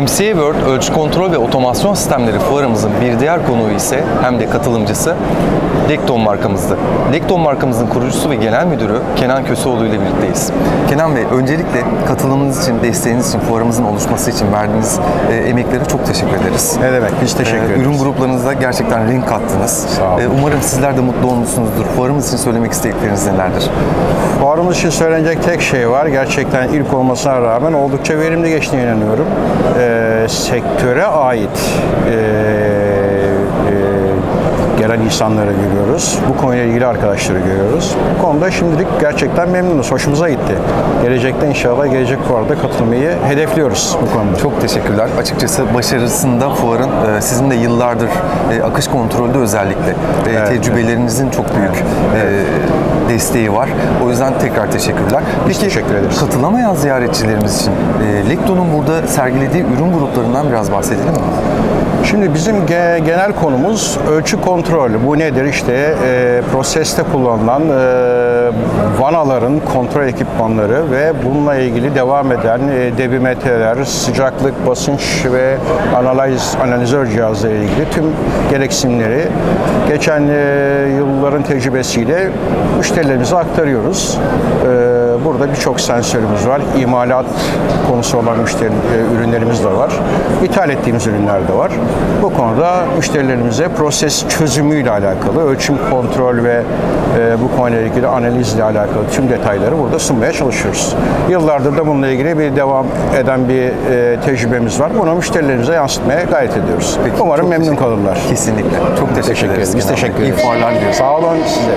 MCA World Ölçü Kontrol ve Otomasyon Sistemleri fuarımızın bir diğer konuğu ise hem de katılımcısı Lekton markamızdı. Lekton markamızın kurucusu ve genel müdürü Kenan Köseoğlu ile birlikteyiz. Kenan Bey, öncelikle katılımınız için, desteğiniz için, fuarımızın oluşması için verdiğiniz e, emeklere çok teşekkür ederiz. Ne demek? Biz teşekkür Ee, ederiz. Ürün gruplarınızda gerçekten renk kattınız. Sağ olun. Ee, umarım sizler de mutlu olmuşsunuzdur. Fuarımız için söylemek istedikleriniz nelerdir? Fuarımız için söylenecek tek şey var. Gerçekten ilk olmasına rağmen oldukça verimli geçtiğine inanıyorum. Ee, sektöre ait ee, ee, gelen insanları görüyoruz. Bu konuyla ilgili arkadaşları görüyoruz. Bu konuda şimdilik gerçekten memnunuz. Hoşumuza gitti. Gelecekte inşallah gelecek fuarda katılmayı hedefliyoruz bu konuda. Çok teşekkürler. Açıkçası başarısında fuarın e, sizin de yıllardır e, akış kontrolde özellikle e, tecrübelerinizin çok büyük e, desteği var. O yüzden tekrar teşekkürler. Peki teşekkür ederiz. katılamayan ziyaretçilerimiz için e, Lekton'un burada sergilediği ürün gruplarından biraz bahsedelim mi? Şimdi bizim ge- genel konumuz ölçü kontrol. Bu nedir? İşte e, proseste kullanılan e, vanaların kontrol ekipmanları ve bununla ilgili devam eden e, debimetreler, sıcaklık, basınç ve analiz analizör cihazları ile ilgili tüm gereksinimleri geçen e, yılların tecrübesiyle müşterilerimize aktarıyoruz. E, burada birçok sensörümüz var. İmalat konusu olan müşteri e, ürünlerimiz de var. İthal ettiğimiz ürünler de var. Bu konuda müşterilerimize proses çözümüyle alakalı, ölçüm kontrol ve e, bu konuyla ilgili analizle alakalı tüm detayları burada sunmaya çalışıyoruz. Yıllardır da bununla ilgili bir devam eden bir e, tecrübemiz var. Bunu müşterilerimize yansıtmaya gayret ediyoruz. Peki, Umarım memnun kalırlar. Kesinlikle. Çok teşekkür, Teşekkür ederiz. Biz teşekkür İyi ederiz. fuarlar diliyoruz. Sağ olun sizlere.